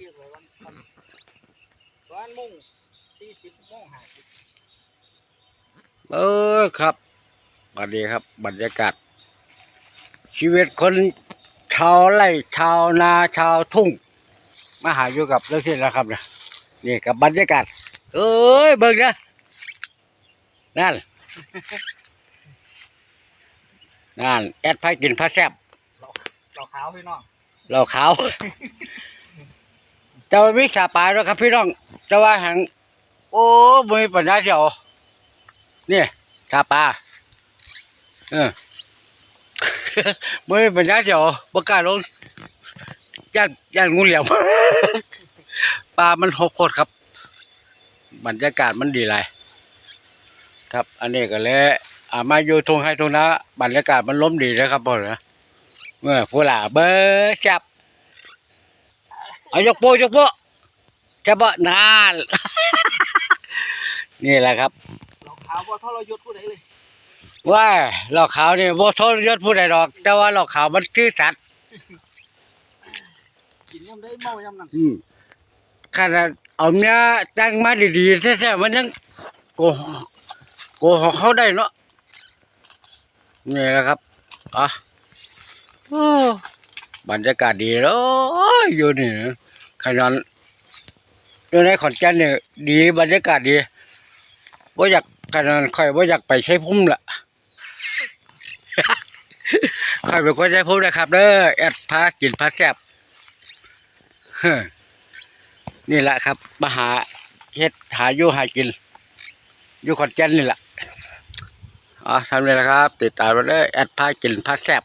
ที่ไว้วันวันวันมุ่งสี่สิบโมงห้าสิบเออครับสวัสดีครับ บรรยากาศ ชีวิตคนชาวไร่ชาวนาชาวทุ่งมาหาอยู่กับเรื่องที่แล้วครับเนี่ยนี่กับบรรยากาศ เอ้ยเบิ่งนะนั่นนั่นแอดไพกินผ้าแซบเราขาวพี่น้องเราขาว แต่ว่ามีสาปลาด้วครับพี่น้อง แต่ว่าหังโอ้บ่มีปัญญาเสียวนี่สาปลาเออบ่มีปัญญาเสียวบ่กล้าลงย่านย่านงูเหลี่ยมปลามันหกโคตรครับบรรยากาศมันดีหลายครับ อันนี้ก็เลยอามาอยู่ทงให้ทงนะบรรยากาศมันล้มดีนะครับพ่อนะเมื่อผู้หลาเบอร์จับ เอายกโปยกโปจะบ่นาน นี่แหละครับเราขาวว่าทรยศผู้ใดเลยว่าหลอกขาวนี่บ่ทรยศผู้ใดดอก แต่ว่าหลอกขาวมันซื่อสัตย์กินยำได้เมายำนั่นอืมขนาดเอาเมียแต่งมาดีๆแท้ๆมันยังโกหกโกหกเขาได้เนาะนี่แหละครับอะโอ้ บรรยากาศดีแล้วอยู่นี่ขนาดอยู่ในขอนแก่นเนี่ยดีบรรยากาศดีว่าอยากขนาดค่อยว่าอยากไปใช้พุ่มละค่อยเป็นคนใช้พุ่มนะครับเด้อแอดพากินพาแซบเฮ้อนี่แหละครับมาหาเฮ็ดหาอยู่หากิน อยู่ขอนแก่นนี่แหละอ๋อทำเลยละครับ ติดตามมาเลยแอดพากินพาแซบ